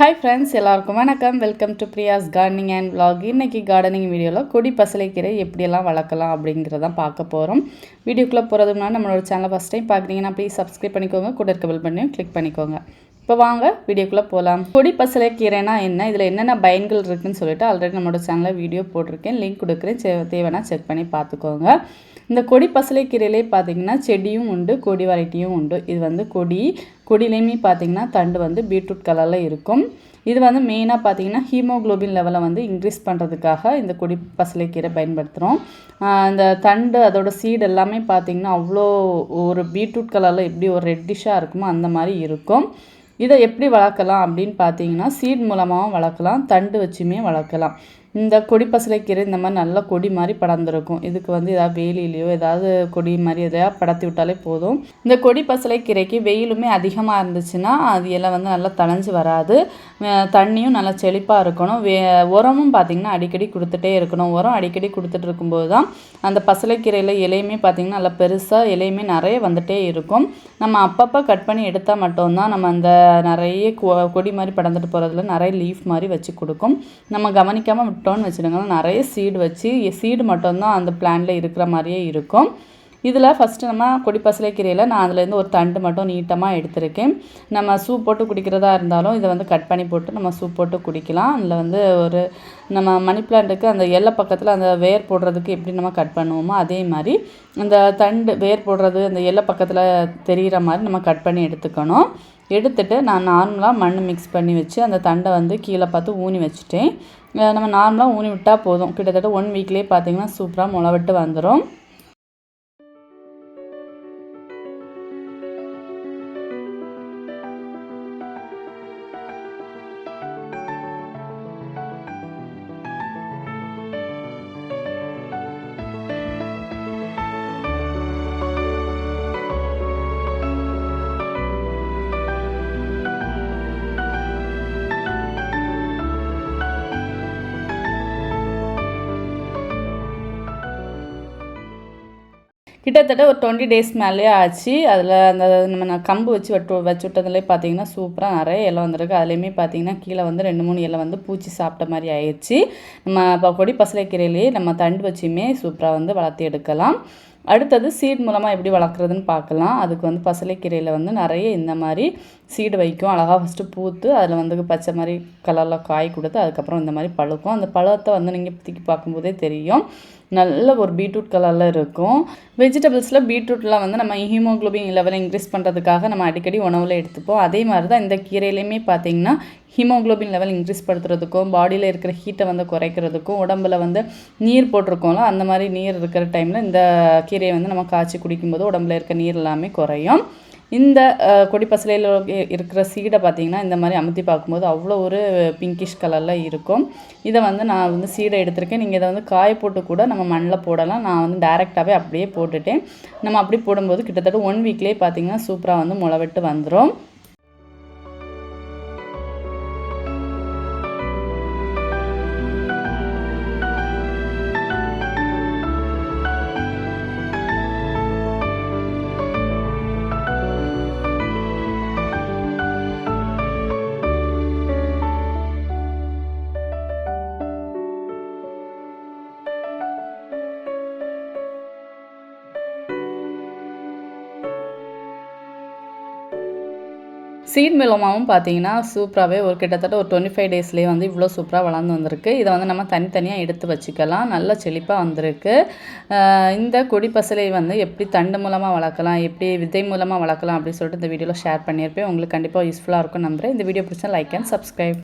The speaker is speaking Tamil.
ஹாய் ஃப்ரெண்ட்ஸ் எல்லாருக்கும் வணக்கம். Welcome to Priya's gardening and vlog இன்னைக்கு கார்டனிங் வீடியோவில் கொடி பசலைக்கீரை எப்படியெல்லாம் வளர்க்கலாம் அப்படிங்கிறதான் பார்க்க போகிறோம் வீடியோக்குள்ளே போகிறதுனால நம்மளோட சேனலை ஃபஸ்ட் டைம் பார்க்குறீங்கன்னா ப்ளீஸ் சப்ஸ்கிரைப் பண்ணிக்கோங்க. கூட இருக்க பில் பண்ணியும் கிளிக் பண்ணிக்கோங்க. இப்போ வாங்க வீடியோக்குள்ளே போகலாம் கொடி பசலைக்கீரைனா என்ன? இதில் என்னென்ன பயன்கள் இருக்குதுன்னு சொல்லிட்டு ஆல்ரெடி நம்மளோட சேனலில் வீடியோ போட்டிருக்கேன். லிங்க் கொடுக்குறேன். செ- தேவைன்னா செக் பண்ணி பார்த்துக்கோங்க. இந்த கொடி பசலைக்கீரையிலே பார்த்தீங்கன்னா செடியும் உண்டு கொடி வெரைட்டியும் உண்டு. இது வந்து கொடி. கொடியிலையுமே பார்த்தீங்கன்னா தண்டு வந்து பீட்ரூட் கலரில் இருக்கும். இது வந்து மெயினாக பார்த்தீங்கன்னா ஹீமோகுளோபின் லெவலை வந்து இன்க்ரீஸ் பண்ணுறதுக்காக இந்த கொடி பசலைக்கீரை பயன்படுத்துகிறோம் இந்த தண்டு அதோட சீடு எல்லாமே பார்த்தீங்கன்னா அவ்வளோ ஒரு பீட்ரூட் கலரில் எப்படி ஒரு ரெட்டிஷாக இருக்குமோ அந்த மாதிரி இருக்கும். இதை எப்படி வளர்க்கலாம் அப்படின்னு பார்த்தீங்கன்னா சீட் மூலமாகவும் வளர்க்கலாம் தண்டு வச்சுமே வளர்க்கலாம். இந்த கொடி பசலைக்கீரை இந்த மாதிரி நல்லா கொடி மாதிரி படர்ந்துருக்கும். இதுக்கு வந்து ஏதாவது வேலியிலையோ ஏதாவது கொடி மாதிரி எதையாவது படத்தி விட்டாலே போதும். இந்த கொடி பசலைக்கீரைக்கு வெயிலுமே அதிகமாக இருந்துச்சுன்னா அது எல்லாம் வந்து நல்லா தளைஞ்சு வராது. தண்ணியும் நல்லா செழிப்பாக இருக்கணும். வே உரமும் பார்த்திங்கன்னா அடிக்கடி கொடுத்துட்டே இருக்கணும். உரம் அடிக்கடி கொடுத்துட்டு இருக்கும்போது தான் அந்த பசலைக்கீரையில் இலையுமே பார்த்திங்கன்னா நல்லா பெருசாக இலையுமே நிறைய வந்துட்டே இருக்கும். நம்ம அப்பப்போ கட் பண்ணி எடுத்தால் மட்டும்தான் நம்ம அந்த நிறைய கொ- கொடி மாதிரி படர்ந்துட்டு போகிறதுல நிறைய லீஃப் மாதிரி வச்சு கொடுக்கும். நம்ம கவனிக்காமல் விட்டோம்னு வச்சுடுங்களேன் நிறைய சீடு வச்சு சீடு மட்டும்தான் அந்த பிளான்ல இருக்கிற மாதிரியே இருக்கும். இதில் ஃபஸ்ட்டு நம்ம கொடிப்பசலை கீரையில் நான் அதுலேருந்து ஒரு தண்டு மட்டும் நீட்டமாக எடுத்திருக்கேன். நம்ம சூப் போட்டு குடிக்கிறதா இருந்தாலும் இதை வந்து கட் பண்ணி போட்டு நம்ம சூப் போட்டு குடிக்கலாம். அதில் வந்து ஒரு நம்ம மணி பிளான்ட்டுக்கு அந்த எல்லை பக்கத்தில் அந்த வேர் போடுறதுக்கு எப்படி நம்ம கட் பண்ணுவோமோ அதே மாதிரி அந்த தண்டு வேர் போடுறது அந்த எல்லை பக்கத்தில் தெரிகிற மாதிரி நம்ம கட் பண்ணி எடுத்துக்கணும். எடுத்துட்டு நான் நார்மலாக மண் மிக்ஸ் பண்ணி வச்சு அந்த தண்டை வந்து கீழே பார்த்து ஊனி வச்சுட்டேன். நம்ம நார்மலாக ஊனி விட்டால் போதும். கிட்டத்தட்ட ஒன் வீக்லேயே பார்த்தீங்கன்னா சூப்பராக முளை விட்டு வந்துடும் கிட்டத்தட்ட ஒரு டுவெண்ட்டி டேஸ் மேலேயே ஆச்சு. அதில் அந்த நம்ம நான் கம்பு வச்சு வெட்டு வச்சு விட்டதுலேயே பார்த்தீங்கன்னா சூப்பராக நிறைய இலை வந்திருக்கு. அதுலேயுமே பார்த்தீங்கன்னா கீழே வந்து ரெண்டு மூணு இலை வந்து பூச்சி சாப்பிட்ட மாதிரி ஆயிடுச்சு. நம்ம இப்போ கொடி பசலைக்கீரையிலேயே நம்ம தண்டு வச்சுமே சூப்பராக வந்து வளர்த்து எடுக்கலாம். அடுத்தது சீட் மூலமாக எப்படி வளர்க்குறதுன்னு பார்க்கலாம் அதுக்கு வந்து பசலைக்கீரையில் வந்து நிறைய இந்த மாதிரி சீடு வைக்கும். அழகாக ஃபஸ்ட்டு பூத்து அதில் வந்து பச்சை மாதிரி கலரில் காய் கொடுத்து அதுக்கப்புறம் இந்த மாதிரி பழுக்கும். அந்த பழத்தை வந்து நீங்கள் தூக்கி பார்க்கும்போதே தெரியும். நல்ல ஒரு பீட்ரூட் கலரில் இருக்கும். வெஜிடபிள்ஸில் பீட்ரூட்லாம் வந்து நம்ம ஹீமோகுளோபின் லெவலை இன்க்ரீஸ் பண்ணுறதுக்காக நம்ம அடிக்கடி உணவில் எடுத்துப்போம். அதே மாதிரி தான் இந்த கீரையிலையுமே பார்த்தீங்கன்னா ஹீமோக்ளோபின் லெவல் இன்க்ரீஸ் படுத்துறதுக்கும் பாடியில் இருக்கிற ஹீட்டை வந்து குறைக்கிறதுக்கும் உடம்புல வந்து நீர் போட்டிருக்கோம்ல அந்த மாதிரி நீர் இருக்கிற டைமில் இந்த கீரையை வந்து நம்ம காய்ச்சி குடிக்கும்போது உடம்புல இருக்க நீர் எல்லாமே குறையும். இந்த கொடி பசலையில் இருக்கிற சீடை பார்த்திங்கன்னா இந்த மாதிரி அமுத்தி பார்க்கும்போது அவ்வளோ ஒரு பிங்கிஷ் கலரில் இருக்கும். இதை வந்து நான் வந்து சீடை எடுத்திருக்கேன். நீங்கள் இதை வந்து காய போட்டு கூட நம்ம மண்ணில் போடலாம். நான் வந்து டேரெக்டாகவே அப்படியே போட்டுட்டேன். நம்ம அப்படி போடும்போது கிட்டத்தட்ட ஒன் வீக்லேயே பார்த்தீங்கன்னா சூப்பராக வந்து முளைவிட்டு வந்துடும் சீட் மூலமாகவும் பார்த்தீங்கன்னா சூப்பராகவே ஒரு கிட்டத்தட்ட ஒரு டுவெண்ட்டி ஃபைவ் டேஸ்லேயே வந்து இவ்வளோ சூப்பராக வளர்ந்து வந்திருக்கு. இதை வந்து நம்ம தனித்தனியாக எடுத்து வச்சுக்கலாம். நல்ல செழிப்பாக வந்திருக்கு. இந்த கொடி பசலை வந்து எப்படி தண்டு மூலமாக வளர்க்கலாம் எப்படி விதை மூலமாக வளர்க்கலாம் அப்படின்னு சொல்லிட்டு இந்த வீடியோவில் ஷேர் பண்ணியிருப்பேன். உங்களுக்கு கண்டிப்பாக யூஸ்ஃபுல்லாக இருக்கும் நம்புறேன். இந்த வீடியோ பிடிச்சா லைக் அண்ட் சப்ஸ்கிரைப்